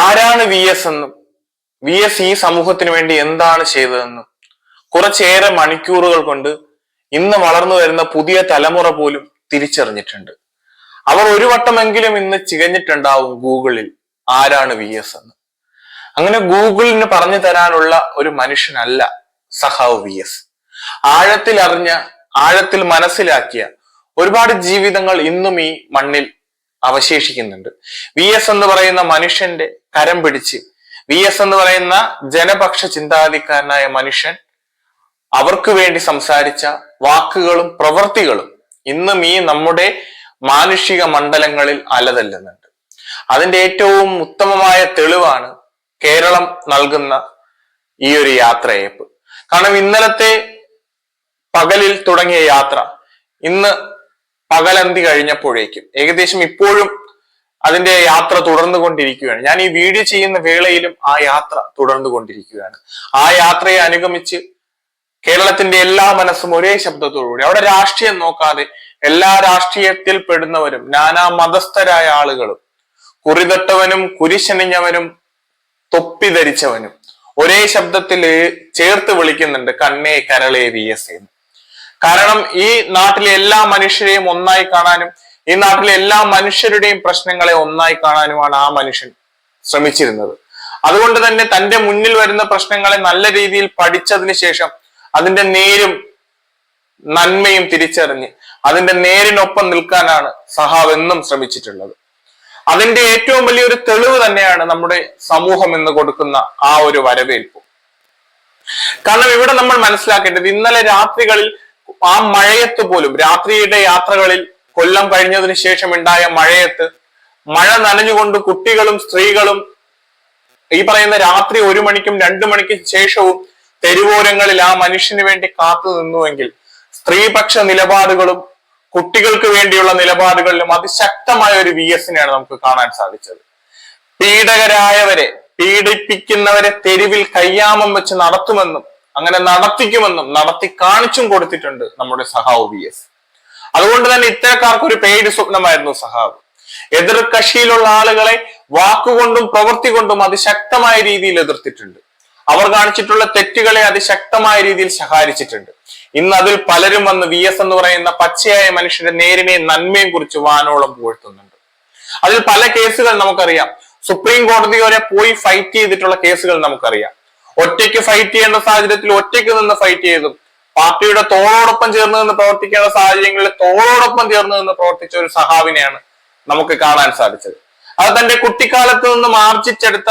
ആരാണ് V S എന്നും V S ഈ സമൂഹത്തിന് വേണ്ടി എന്താണ് ചെയ്തതെന്നും കുറച്ചേറെ മണിക്കൂറുകൾ കൊണ്ട് ഇന്ന് വളർന്നു വരുന്ന പുതിയ തലമുറ പോലും തിരിച്ചറിഞ്ഞിട്ടുണ്ട്. അവർ ഒരു വട്ടമെങ്കിലും ഇന്ന് ചികഞ്ഞിട്ടുണ്ടാവും ഗൂഗിളിൽ ആരാണ് വി എസ് എന്ന്. അങ്ങനെ ഗൂഗിളിന് പറഞ്ഞു തരാനുള്ള ഒരു മനുഷ്യനല്ല സഹാവ് വി എസ് ആഴത്തിൽ അറിഞ്ഞ ആഴത്തിൽ മനസ്സിലാക്കിയ ഒരുപാട് ജീവിതങ്ങൾ ഇന്നും ഈ മണ്ണിൽ അവശേഷിക്കുന്നുണ്ട്. വി എസ് എന്ന് പറയുന്ന മനുഷ്യന്റെ കരം പിടിച്ച് വി എസ് എന്ന് പറയുന്ന ജനപക്ഷ ചിന്താധിക്കാരനായ മനുഷ്യൻ അവർക്ക് വേണ്ടി സംസാരിച്ച വാക്കുകളും പ്രവൃത്തികളും ഇന്നും ഈ നമ്മുടെ മാനുഷിക മണ്ഡലങ്ങളിൽ അലതല്ലുന്നുണ്ട്. അതിന്റെ ഏറ്റവും ഉത്തമമായ തെളിവാണ് കേരളം നൽകുന്ന ഈ ഒരു യാത്രയയപ്പ് കാരണം ഇന്നലത്തെ പകലിൽ തുടങ്ങിയ യാത്ര ഇന്ന് പകലന്തി കഴിഞ്ഞപ്പോഴേക്കും. ഏകദേശം ഇപ്പോഴും അതിന്റെ യാത്ര തുടർന്നു കൊണ്ടിരിക്കുകയാണ് ഞാൻ ഈ വീഡിയോ ചെയ്യുന്ന വേളയിലും ആ യാത്ര തുടർന്നു കൊണ്ടിരിക്കുകയാണ് ആ യാത്രയെ അനുഗമിച്ച് കേരളത്തിന്റെ എല്ലാ മനസ്സും ഒരേ ശബ്ദത്തോടുകൂടി. അവിടെ രാഷ്ട്രീയം നോക്കാതെ എല്ലാ രാഷ്ട്രീയത്തിൽ പെടുന്നവരും നാനാ മതസ്ഥരായ ആളുകളും കുറിതട്ടവനും കുരിശണിഞ്ഞവനും തൊപ്പി ധരിച്ചവനും ഒരേ ശബ്ദത്തിൽ ചേർത്ത് വിളിക്കുന്നുണ്ട് കണ്ണേ കരളേ വി എസ് എന്ന്. കാരണം ഈ നാട്ടിലെ എല്ലാ മനുഷ്യരെയും ഒന്നായി കാണാനും ഈ നാട്ടിലെ എല്ലാ മനുഷ്യരുടെയും പ്രശ്നങ്ങളെ ഒന്നായി കാണാനുമാണ് ആ മനുഷ്യൻ ശ്രമിച്ചിരുന്നത്. അതുകൊണ്ട് തന്നെ തന്റെ മുന്നിൽ വരുന്ന പ്രശ്നങ്ങളെ നല്ല രീതിയിൽ പഠിച്ചതിന് ശേഷം അതിന്റെ നേരും നന്മയും തിരിച്ചറിഞ്ഞ് അതിന്റെ നേരിനൊപ്പം നിൽക്കാനാണ് സഹാവ് എന്നും ശ്രമിച്ചിട്ടുള്ളത്. അതിന്റെ ഏറ്റവും വലിയൊരു തെളിവ് തന്നെയാണ് നമ്മുടെ സമൂഹം എന്ന് കൊടുക്കുന്ന ആ ഒരു വരവേൽപ്പ്. കാരണം ഇവിടെ നമ്മൾ മനസ്സിലാക്കേണ്ടത് ഇന്നലെ രാത്രികളിൽ ആ മഴയത്ത് പോലും രാത്രിയുടെ യാത്രകളിൽ കൊല്ലം കഴിഞ്ഞതിന് ശേഷം ഉണ്ടായ മഴയത്ത് മഴ നനഞ്ഞുകൊണ്ട് കുട്ടികളും സ്ത്രീകളും ഈ പറയുന്ന രാത്രി ഒരു മണിക്കും രണ്ടു മണിക്കും ശേഷവും തെരുവോരങ്ങളിൽ ആ മനുഷ്യന് വേണ്ടി കാത്തു നിന്നുവെങ്കിൽ സ്ത്രീപക്ഷ നിലപാടുകളും കുട്ടികൾക്ക് വേണ്ടിയുള്ള നിലപാടുകളിലും അതിശക്തമായ ഒരു വി എസിനെയാണ് നമുക്ക് കാണാൻ സാധിച്ചത്. പീഡകരായവരെ പീഡിപ്പിക്കുന്നവരെ തെരുവിൽ കയ്യാമം വെച്ച് നടത്തുമെന്നും അങ്ങനെ നടത്തിക്കുമെന്നും നടത്തി കാണിച്ചും കൊടുത്തിട്ടുണ്ട് നമ്മുടെ സഹാവ് വി എസ്. അതുകൊണ്ട് തന്നെ ഇത്തരക്കാർക്ക് ഒരു പേടി സ്വപ്നമായിരുന്നു സഹാവ്. എതിർ കക്ഷിയിലുള്ള ആളുകളെ വാക്കുകൊണ്ടും പ്രവൃത്തി കൊണ്ടും അതിശക്തമായ രീതിയിൽ എതിർത്തിട്ടുണ്ട്. അവർ കാണിച്ചിട്ടുള്ള തെറ്റുകളെ അതിശക്തമായ രീതിയിൽ ശകാരിച്ചിട്ടുണ്ട്. ഇന്ന് അതിൽ പലരും വന്ന് വി എസ് എന്ന് പറയുന്ന പച്ചയായ മനുഷ്യന്റെ നേരിനെയും നന്മയും കുറിച്ച് വാനോളം പുകഴ്ത്തുന്നുണ്ട്. അതിൽ പല കേസുകൾ നമുക്കറിയാം. സുപ്രീം കോടതി വരെ പോയി ഫൈറ്റ് ചെയ്തിട്ടുള്ള കേസുകൾ നമുക്കറിയാം. ഒറ്റയ്ക്ക് ഫൈറ്റ് ചെയ്യേണ്ട സാഹചര്യത്തിൽ ഒറ്റയ്ക്ക് നിന്ന് ഫൈറ്റ് ചെയ്തും. പാർട്ടിയുടെ തോളോടൊപ്പം ചേർന്ന് നിന്ന് പ്രവർത്തിക്കേണ്ട സാഹചര്യങ്ങളിൽ തോളോടൊപ്പം ചേർന്ന് നിന്ന് പ്രവർത്തിച്ച ഒരു സഹാവിനെയാണ് നമുക്ക് കാണാൻ സാധിച്ചത്. അത് തന്റെ കുട്ടിക്കാലത്ത് നിന്ന് ആർജിച്ചെടുത്ത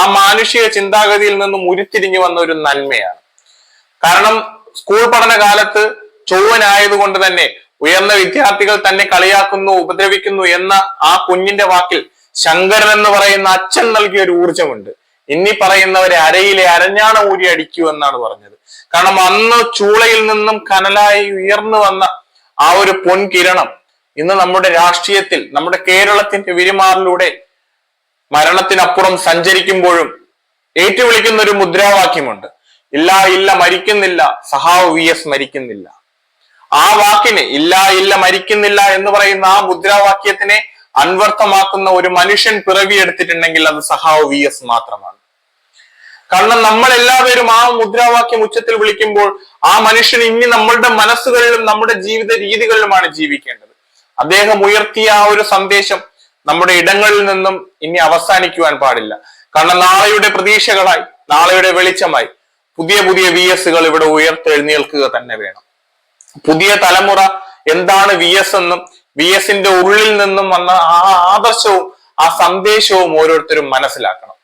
ആ മാനുഷിക ചിന്താഗതിയിൽ നിന്നും ഉരുത്തിരിഞ്ഞു വന്ന ഒരു നന്മയാണ്. കാരണം സ്കൂൾ പഠന കാലത്ത് ചൊവ്വനായതുകൊണ്ട് തന്നെ ഉയർന്ന വിദ്യാർത്ഥികൾ തന്നെ കളിയാക്കുന്നു ഉപദ്രവിക്കുന്നു എന്ന ആ കുഞ്ഞിന്റെ വാക്കിൽ ശങ്കരൻ എന്ന് പറയുന്ന അച്ഛൻ നൽകിയ ഒരു ഊർജമുണ്ട് ഇനി പറയുന്നവരെ അരയിലെ അരഞ്ഞാണ ഊരി അടിക്കൂ എന്നാണ് പറഞ്ഞത്. കാരണം അന്ന് ചൂളയിൽ നിന്നും കനലായി ഉയർന്നു വന്ന ആ ഒരു പൊൻകിരണം ഇന്ന് നമ്മുടെ രാഷ്ട്രീയത്തിൽ നമ്മുടെ കേരളത്തിന്റെ വിരിമാറിലൂടെ മരണത്തിനപ്പുറം സഞ്ചരിക്കുമ്പോഴും ഏറ്റുവിളിക്കുന്ന ഒരു മുദ്രാവാക്യമുണ്ട്. ഇല്ല ഇല്ല മരിക്കുന്നില്ല. സഹാവ് വി എസ് മരിക്കുന്നില്ല. ആ വാക്കിനെ ഇല്ല ഇല്ല മരിക്കുന്നില്ല എന്ന് പറയുന്ന ആ മുദ്രാവാക്യത്തിനെ അൻവർത്ഥമാക്കുന്ന ഒരു മനുഷ്യൻ പിറവിയെടുത്തിട്ടുണ്ടെങ്കിൽ അത് സഹാവ് വി എസ് മാത്രമാണ്. കാരണം നമ്മൾ എല്ലാവരും ആ മുദ്രാവാക്യം ഉച്ചത്തിൽ വിളിക്കുമ്പോൾ ആ മനുഷ്യൻ ഇനി നമ്മളുടെ മനസ്സുകളിലും നമ്മുടെ ജീവിത രീതികളിലുമാണ് ജീവിക്കേണ്ടത്. അദ്ദേഹം ഉയർത്തിയ ആ ഒരു സന്ദേശം നമ്മുടെ ഇടങ്ങളിൽ നിന്നും ഇനി അവസാനിക്കുവാൻ പാടില്ല. കാരണം നാളെയുടെ പ്രതീക്ഷകളായി നാളെയുടെ വെളിച്ചമായി പുതിയ പുതിയ വി എസുകൾ ഇവിടെ ഉയർത്തെഴുന്നേൽക്കുക തന്നെ വേണം. പുതിയ തലമുറ എന്താണ് വി എസ് എന്നും വി എസിന്റെ ഉള്ളിൽ നിന്നും വന്ന ആ ആദർശവും ആ സന്ദേശവും ഓരോരുത്തരും മനസ്സിലാക്കണം.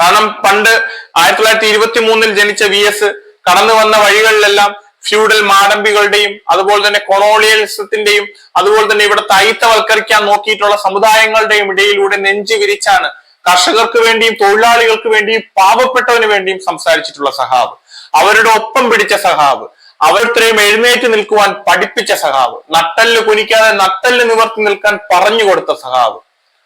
കാരണം പണ്ട് ആയിരത്തി തൊള്ളായിരത്തി ഇരുപത്തി മൂന്നിൽ ജനിച്ച വി എസ് കടന്നു വന്ന വഴികളിലെല്ലാം ഫ്യൂഡൽ മാടമ്പികളുടെയും അതുപോലെ തന്നെ കൊളോണിയലിസത്തിന്റെയും അതുപോലെ തന്നെ ഇവിടെ തൈത്തവൽക്കരിക്കാൻ നോക്കിയിട്ടുള്ള സമുദായങ്ങളുടെയും ഇടയിലൂടെ നെഞ്ചു വിരിച്ചാണ് കർഷകർക്ക് വേണ്ടിയും തൊഴിലാളികൾക്ക് വേണ്ടിയും പാവപ്പെട്ടവന് വേണ്ടിയും സംസാരിച്ചിട്ടുള്ള സഹാബ്. അവരുടെ ഒപ്പം പിടിച്ച സഹാബ്. അവരത്രയും എഴുന്നേറ്റ് നിൽക്കുവാൻ പഠിപ്പിച്ച സഹാബ്. നട്ടൽ കുനിക്കാതെ നട്ടൽ നിവർത്തി നിൽക്കാൻ പറഞ്ഞു കൊടുത്ത സഹാബ്.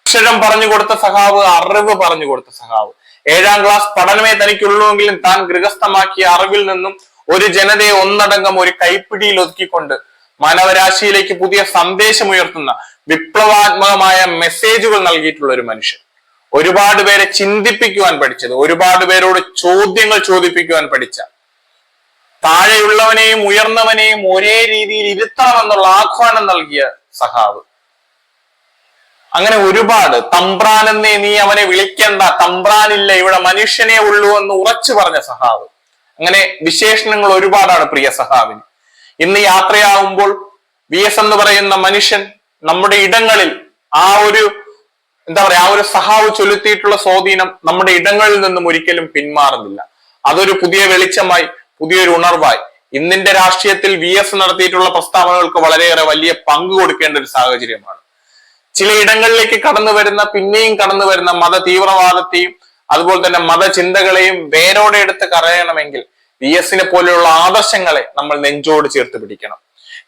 അക്ഷരം പറഞ്ഞു കൊടുത്ത സഹാബ് അറിവ് പറഞ്ഞു കൊടുത്ത സഹാബ്. ഏഴാം ക്ലാസ് പഠനമേ തനിക്കുള്ളൂവെങ്കിലും താൻ ഗൃഹസ്ഥമാക്കിയ അറിവിൽ നിന്നും ഒരു ജനതയെ ഒന്നടങ്കം ഒരു കൈപ്പിടിയിൽ ഒതുക്കിക്കൊണ്ട് മാനവരാശിയിലേക്ക് പുതിയ സന്ദേശം ഉയർത്തുന്ന വിപ്ലവാത്മകമായ മെസ്സേജുകൾ നൽകിയിട്ടുള്ള ഒരു മനുഷ്യൻ. ഒരുപാട് പേരെ ചിന്തിപ്പിക്കുവാൻ പഠിച്ചത് ഒരുപാട് പേരോട് ചോദ്യങ്ങൾ ചോദിപ്പിക്കുവാൻ പഠിച്ച താഴെയുള്ളവനെയും ഉയർന്നവനെയും ഒരേ രീതിയിൽ ഇരുത്തണമെന്നുള്ള ആഹ്വാനം നൽകിയ സഹാവ് അങ്ങനെ ഒരുപാട്. തമ്പ്രാനെന്നേ നീ അവനെ വിളിക്കണ്ട. തമ്പ്രാനില്ല ഇവിടെ മനുഷ്യനെ ഉള്ളൂ എന്ന് ഉറച്ചു പറഞ്ഞ സഹാവ്. അങ്ങനെ വിശേഷണങ്ങൾ ഒരുപാടാണ് പ്രിയ സഹാവിന്. ഇന്ന് യാത്രയാവുമ്പോൾ വി എസ് എന്ന് പറയുന്ന മനുഷ്യൻ നമ്മുടെ ഇടങ്ങളിൽ ആ ഒരു എന്താ പറയാ ആ ഒരു സഹാവ് ചൊലുത്തിയിട്ടുള്ള സ്വാധീനം നമ്മുടെ ഇടങ്ങളിൽ നിന്നും ഒരിക്കലും പിന്മാറുന്നില്ല. അതൊരു പുതിയ വെളിച്ചമായി പുതിയൊരു ഉണർവായി. ഇന്നിന്റെ രാഷ്ട്രീയത്തിൽ വി എസ് നടത്തിയിട്ടുള്ള പ്രസ്താവനകൾക്ക് വളരെയേറെ വലിയ പങ്ക് കൊടുക്കേണ്ട ഒരു സാഹചര്യമാണ്. ചില ഇടങ്ങളിലേക്ക് കടന്നു വരുന്ന പിന്നെയും കടന്നു വരുന്ന മത തീവ്രവാദത്തെയും അതുപോലെ തന്നെ മതചിന്തകളെയും വേരോടെ എടുത്ത് കറയണമെങ്കിൽ വി എസിനെ പോലെയുള്ള ആദർശങ്ങളെ നമ്മൾ നെഞ്ചോട് ചേർത്ത് പിടിക്കണം.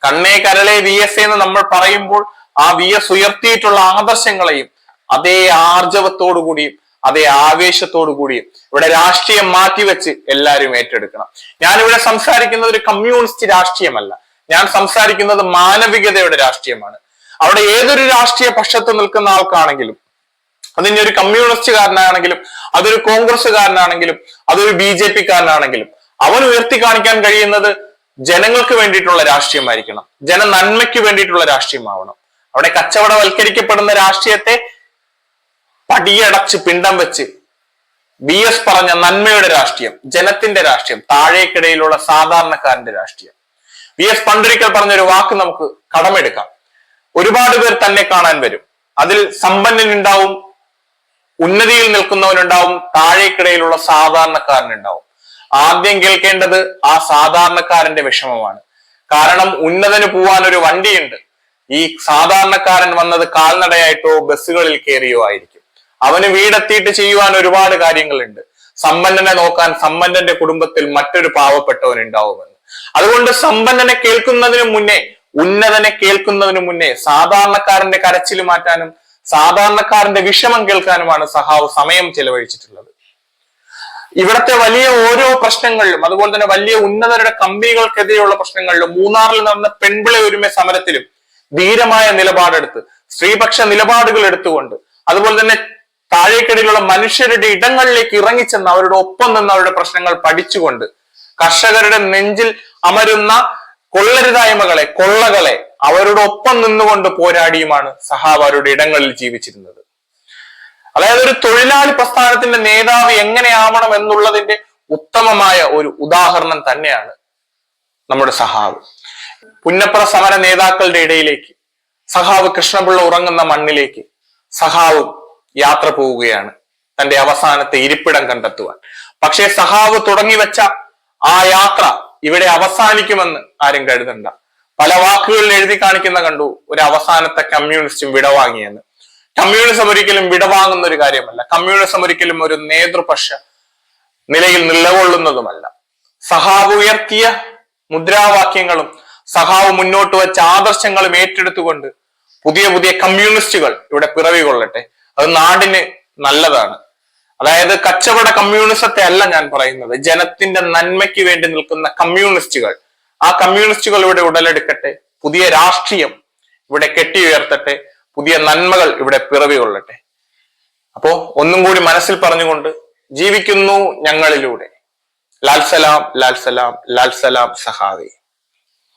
കണ്ണേ കരളെ വി എസ് എന്ന് നമ്മൾ പറയുമ്പോൾ ആ വി എസ് ഉയർത്തിയിട്ടുള്ള ആദർശങ്ങളെയും അതേ ആർജവത്തോടു കൂടിയും അതേ ആവേശത്തോടു കൂടിയും ഇവിടെ രാഷ്ട്രീയം മാറ്റിവെച്ച് എല്ലാവരും ഏറ്റെടുക്കണം. ഞാനിവിടെ സംസാരിക്കുന്നത് ഒരു കമ്മ്യൂണിസ്റ്റ് രാഷ്ട്രീയമല്ല. ഞാൻ സംസാരിക്കുന്നത് മാനവികതയുടെ രാഷ്ട്രീയമാണ്. അവിടെ ഏതൊരു രാഷ്ട്രീയ പക്ഷത്ത് നിൽക്കുന്ന ആൾക്കാണെങ്കിലും അതിന് ഒരു കമ്മ്യൂണിസ്റ്റുകാരനാണെങ്കിലും അതൊരു കോൺഗ്രസ്സുകാരനാണെങ്കിലും അതൊരു ബി ജെ പിക്കാരനാണെങ്കിലും അവൻ ഉയർത്തി കാണിക്കാൻ കഴിയുന്നത് ജനങ്ങൾക്ക് വേണ്ടിയിട്ടുള്ള രാഷ്ട്രീയമായിരിക്കണം. ജന നന്മയ്ക്ക് വേണ്ടിയിട്ടുള്ള രാഷ്ട്രീയമാവണം. അവിടെ കച്ചവടവൽക്കരിക്കപ്പെടുന്ന രാഷ്ട്രീയത്തെ പടിയടച്ച് പിണ്ടം വെച്ച് ബി എസ് പറഞ്ഞ നന്മയുടെ രാഷ്ട്രീയം ജനത്തിന്റെ രാഷ്ട്രീയം താഴേക്കിടയിലുള്ള സാധാരണക്കാരന്റെ രാഷ്ട്രീയം. വി എസ് പണ്ടൊരിക്കൽ പറഞ്ഞൊരു വാക്ക് നമുക്ക് കടമെടുക്കാം. ഒരുപാട് പേർ തന്നെ കാണാൻ വരും. അതിൽ സമ്പന്നനുണ്ടാവും ഉന്നതിയിൽ നിൽക്കുന്നവനുണ്ടാവും താഴേക്കിടയിലുള്ള സാധാരണക്കാരനുണ്ടാവും. ആദ്യം കേൾക്കേണ്ടത് ആ സാധാരണക്കാരന്റെ വിഷമമാണ്. കാരണം ഉന്നതന് പോവാൻ ഒരു വണ്ടിയുണ്ട്. ഈ സാധാരണക്കാരൻ വന്നത് കാൽനടയായിട്ടോ ബസ്സുകളിൽ കയറിയോ ആയിരിക്കും. അവന് വീടെത്തിയിട്ട് ചെയ്യുവാൻ ഒരുപാട് കാര്യങ്ങളുണ്ട്. സമ്പന്നനെ നോക്കാൻ സമ്പന്നന്റെ കുടുംബത്തിൽ മറ്റൊരു പാവപ്പെട്ടവൻ ഉണ്ടാവുമെന്ന് അതുകൊണ്ട് സമ്പന്നനെ കേൾക്കുന്നതിന് മുന്നേ ഉന്നതനെ കേൾക്കുന്നതിന് മുന്നേ സാധാരണക്കാരന്റെ കരച്ചിൽ മാറ്റാനും സാധാരണക്കാരന്റെ വിഷമം കേൾക്കാനുമാണ് സഹാവ് സമയം ചെലവഴിച്ചിട്ടുള്ളത്. ഇവിടത്തെ വലിയ ഓരോ പ്രശ്നങ്ങളിലും അതുപോലെ തന്നെ വലിയ ഉന്നതരുടെ കമ്പികൾക്കെതിരെയുള്ള പ്രശ്നങ്ങളിലും മൂന്നാറിൽ നടന്ന പെൺപിളെ ഒരുമ സമരത്തിലും ധീരമായ നിലപാടെടുത്ത് സ്ത്രീപക്ഷ നിലപാടുകൾ എടുത്തുകൊണ്ട് അതുപോലെ തന്നെ താഴേക്കിടയിലുള്ള മനുഷ്യരുടെ ഇടങ്ങളിലേക്ക് ഇറങ്ങിച്ചെന്ന് അവരുടെ ഒപ്പം നിന്ന് അവരുടെ പ്രശ്നങ്ങൾ പഠിച്ചുകൊണ്ട് കർഷകരുടെ നെഞ്ചിൽ അമരുന്ന കൊള്ളരുതായ്മകളെ കൊള്ളകളെ അവരുടെ ഒപ്പം നിന്നുകൊണ്ട് പോരാടിയുമാണ് സഹാബ് അവരുടെ ഇടങ്ങളിൽ ജീവിച്ചിരുന്നത്. അതായത് ഒരു തൊഴിലാളി പ്രസ്ഥാനത്തിന്റെ നേതാവ് എങ്ങനെയാവണം എന്നുള്ളതിന്റെ ഉത്തമമായ ഒരു ഉദാഹരണം തന്നെയാണ് നമ്മുടെ സഹാബ്. പുന്നപ്ര സമര നേതാക്കളുടെ ഇടയിലേക്ക് സഹാബ് കൃഷ്ണപിള്ള ഉറങ്ങുന്ന മണ്ണിലേക്ക് സഹാവും യാത്ര പോവുകയാണ്. തന്റെ അവസാനത്തെ ഇരിപ്പിടം കണ്ടെത്തുവാൻ. പക്ഷേ സഹാവ് തുടങ്ങി വെച്ച ആ യാത്ര ഇവിടെ അവസാനിക്കുമെന്ന് ആരും കരുതണ്ട. പല വാക്കുകളിൽ എഴുതി കാണിക്കുന്ന കണ്ടു ഒരു അവസാനത്തെ കമ്മ്യൂണിസ്റ്റും വിടവാങ്ങിയെന്ന്. കമ്മ്യൂണിസം ഒരിക്കലും വിടവാങ്ങുന്ന ഒരു കാര്യമല്ല. കമ്മ്യൂണിസം ഒരിക്കലും ഒരു നേതൃപക്ഷ നിലയിൽ നിലകൊള്ളുന്നതുമല്ല. സഹാവ് ഉയർത്തിയ മുദ്രാവാക്യങ്ങളും സഹാവ് മുന്നോട്ട് വെച്ച ആദർശങ്ങളും ഏറ്റെടുത്തുകൊണ്ട് പുതിയ പുതിയ കമ്മ്യൂണിസ്റ്റുകൾ ഇവിടെ പിറവി കൊള്ളട്ടെ അത് നാടിന് നല്ലതാണ്. അതായത് കച്ചവട കമ്മ്യൂണിസത്തെ അല്ല ഞാൻ പറയുന്നത്. ജനത്തിന്റെ നന്മയ്ക്ക് വേണ്ടി നിൽക്കുന്ന കമ്മ്യൂണിസ്റ്റുകൾ. ആ കമ്മ്യൂണിസ്റ്റുകൾ ഇവിടെ ഉടലെടുക്കട്ടെ. പുതിയ രാഷ്ട്രീയം ഇവിടെ കെട്ടി ഉയർത്തട്ടെ പുതിയ നന്മകൾ ഇവിടെ പിറവി കൊള്ളട്ടെ അപ്പോ ഒന്നും കൂടി മനസ്സിൽ പറഞ്ഞുകൊണ്ട് ജീവിക്കുന്നു ഞങ്ങളിലൂടെ. ലാൽ സലാം ലാൽ സലാം ലാൽ സലാം